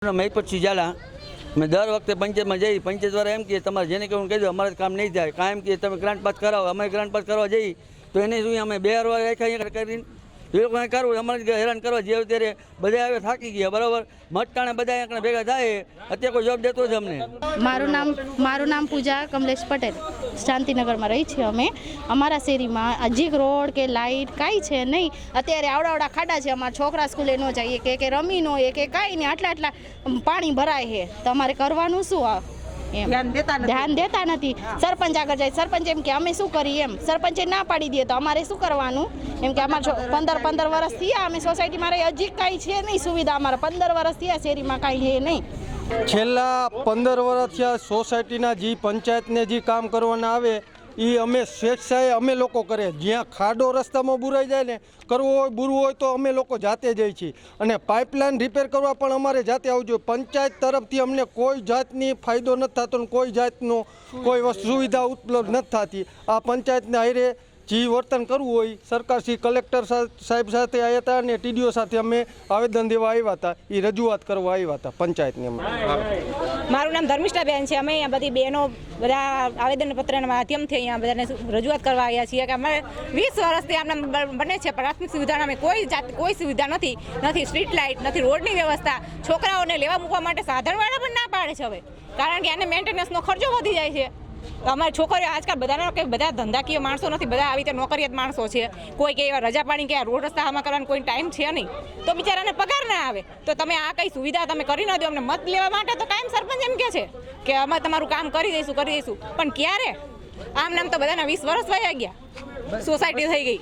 મહિપત ઝાલા. મેં દર વખતે પંચાયતમાં જઈ, પંચાયત દ્વારા એમ કે, તમારે જેને કહેવું કહી દો, અમારે કામ નહીં થાય. કાયમ કે, તમે ગ્રાન્ટ પાસ કરાવો અમે ગ્રાન્ટ પાસ કરવા જઈ. તો એને શું, અમે બે વાર રાખ્યા અહીંયા કરીને? એ લોકોને કરવું અમારે હેરાન કરવા જે ત્યારે બધા હવે થાકી ગયા, બરાબર? મટકાણે બધા અહીંયા ભેગા થાય, અત્યારે કોઈ જવાબ દેતો જ અમને. મારું નામ મારું નામ પૂજા કમલેશ પટેલ. શાંતિનગરમાં રહી છીએ અમે. અમારા શેરીમાં હજી રોડ કે લાઇટ કાંઈ છે નહીં. અત્યારે આવડા આવડા ખાડા છે. અમારા છોકરા સ્કૂલે ન જઈએ કે રમી ન હોય કે કાંઈ નહીં. આટલા આટલા પાણી ભરાય છે. તમારે કરવાનું શું આ? ધ્યાન દેતા નથી. ધ્યાન દેતા નથી. સરપંચ આગળ જાય. સરપંચ એમ કે અમે શું કરીએ? એમ. સરપંચે ના પાડી દઈએ તો અમારે શું કરવાનું? એમ કે અમારે પંદર પંદર વર્ષ થયા. અમે સોસાયટીમાં રહી હજી કાંઈ છે નહીં સુવિધા અમારે. પંદર વર્ષ થયા શેરીમાં કાંઈ છે નહીં. છેલ્લા પંદર વર્ષ થયા સોસાયટીના જે પંચાયતને જે કામ કરવાના આવે એ અમે સ્વેચ્છાએ અમે લોકો કરે. જ્યાં ખાડો રસ્તામાં બુરાઈ જાય ને, કરવો હોય, બુરવું હોય તો અમે લોકો જાતે જઈએ છીએ. અને પાઇપલાઇન રિપેર કરવા પણ અમારે જાતે આવવું જોઈએ પંચાયત તરફથી અમને કોઈ જાતની ફાયદો નથી થતો કોઈ જાતનો કોઈ વસ્તુ સુવિધા ઉપલબ્ધ નથી થતી. આ પંચાયતને હારે જે વર્તન કરવું હોય, સરકાર શ્રી કલેક્ટર સાહેબ સાથે આવ્યા હતા અને ટીડીઓ સાથે અમે આવેદન દેવા આવ્યા હતા. એ રજૂઆત કરવા આવ્યા હતા પંચાયતની અમે. મારું નામ ધર્મિષ્ઠાબેન છે. અમે અહીંયા બધી બહેનો બધા આવેદનપત્રના માધ્યમથી અહીંયા બધાને રજૂઆત કરવા આવ્યા છીએ કે અમે વીસ વર્ષથી આમને બને છે પ્રાથમિક સુવિધાના અમે કોઈ જાત, કોઈ સુવિધા નથી નથી સ્ટ્રીટ લાઇટ, નથી રોડની વ્યવસ્થા. છોકરાઓને લેવા મૂકવા માટે સાધનવાળા પણ ના પાડે છે હવે. કારણ કે આને મેન્ટેનન્સનો ખર્ચો વધી જાય છે. અમારી છોકરીઓ આજકાલ બધાના કે બધા ધંધાકીય માણસો નથી, બધા આવી રીતે નોકરિયાત માણસો છે. કોઈ કે એવા રજા પાણી કે રોડ રસ્તા આમાં કરવાનો કોઈ ટાઈમ છે નહીં. તો બિચારાને પગાર ના આવે. તો તમે આ કઈ સુવિધા તમે કરી ના દો, અમને મત લેવા માટે તો કાયમ સરપંચ એમ કે છે કે અમે તમારું કામ કરી દઈશું કરી દઈશું. પણ ક્યારે? આમ નામ તો બધાના વીસ વર્ષ વયા ગયા. સોસાયટી થઈ ગઈ.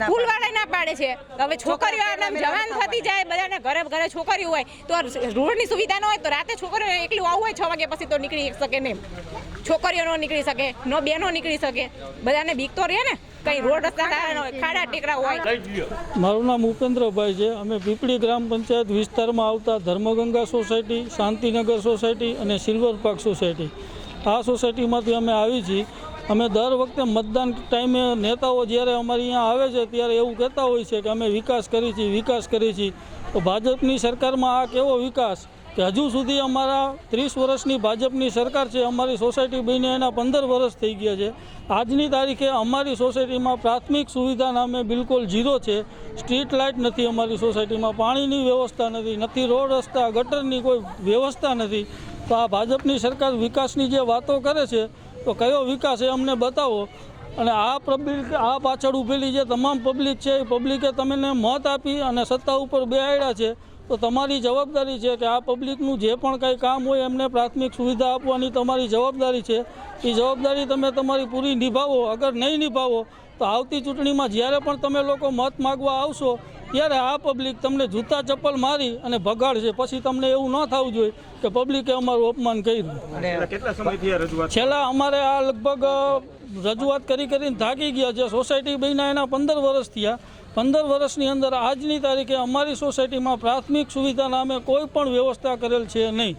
સ્કૂલ વાળા ના પાડે. છે. હવે છોકરીઓ નામ જવાન થતી જાય બધાને ઘરે ઘરે છોકરીઓ હોય તો રોડની સુવિધા ન હોય તો રાતે છોકરીઓ એકલું આવું હોય છ વાગે પછી તો નીકળી શકે નહીં. છોકરીઓ નો નીકળી શકે નો બેનો નીકળી શકે. બધાને બીક તો રહે ને? કઈ રોડ રસ્તા સારા હોય ખાડા ટેકરા હોય. મારું નામ ઉપેન્દ્રભાઈ છે. અમે પીપળી ગ્રામ પંચાયત વિસ્તારમાં આવતા ધર્મગંગા સોસાયટી શાંતિનગર સોસાયટી અને સિલ્વર પાર્ક સોસાયટી. આ સોસાયટીમાંથી અમે આવી છીએ અમે દર વખતે મતદાન ટાઈમે નેતાઓ જ્યારે અમારી અહીંયા આવે છે ત્યારે એવું કહેતા હોય છે કે અમે વિકાસ કરી છીએ વિકાસ કરી છીએ તો ભાજપની સરકારમાં આ કેવો વિકાસ? કે હજુ સુધી અમારા ત્રીસ વર્ષની ભાજપની સરકાર છે, અમારી સોસાયટી બનીને એના પંદર વર્ષ થઈ ગયા છે. આજની તારીખે અમારી સોસાયટીમાં પ્રાથમિક સુવિધા નામે બિલકુલ ઝીરો છે. સ્ટ્રીટ લાઇટ નથી અમારી સોસાયટીમાં, પાણીની વ્યવસ્થા નથી નથી રોડ રસ્તા, ગટરની કોઈ વ્યવસ્થા નથી. તો આ ભાજપની સરકાર વિકાસની જે વાતો કરે છે, તો કયો વિકાસ એ અમને બતાવો. અને આ પબ્લિક, આ પાછળ ઊભેલી જે તમામ પબ્લિક છે, એ પબ્લિકે તમને મત આપી અને સત્તા ઉપર બેહાડ્યા છે, તો તમારી જવાબદારી છે કે આ પબ્લિકનું જે પણ કંઈ કામ હોય એમને પ્રાથમિક સુવિધા આપવાની તમારી જવાબદારી છે. એ જવાબદારી તમે તમારી પૂરી નિભાવો, અગર નહીં નિભાવો, તો આવતી ચૂંટણીમાં જ્યારે પણ તમે લોકો મત માગવા આવશો ત્યારે આ પબ્લિક તમને જૂતા ચપ્પલ મારી અને ભગાડશે. પછી તમને એવું ન થવું જોઈએ કે પબ્લિકે અમારું અપમાન કર્યું. છેલ્લા અમારે આ લગભગ રજૂઆત કરી કરીને થાકી ગયા છે. સોસાયટી બહીના એના પંદર વર્ષ થયા. પંદર વર્ષની અંદર આજની તારીખે અમારી સોસાયટીમાં પ્રાથમિક સુવિધા નામે કોઈ પણ વ્યવસ્થા કરેલ છે નહીં.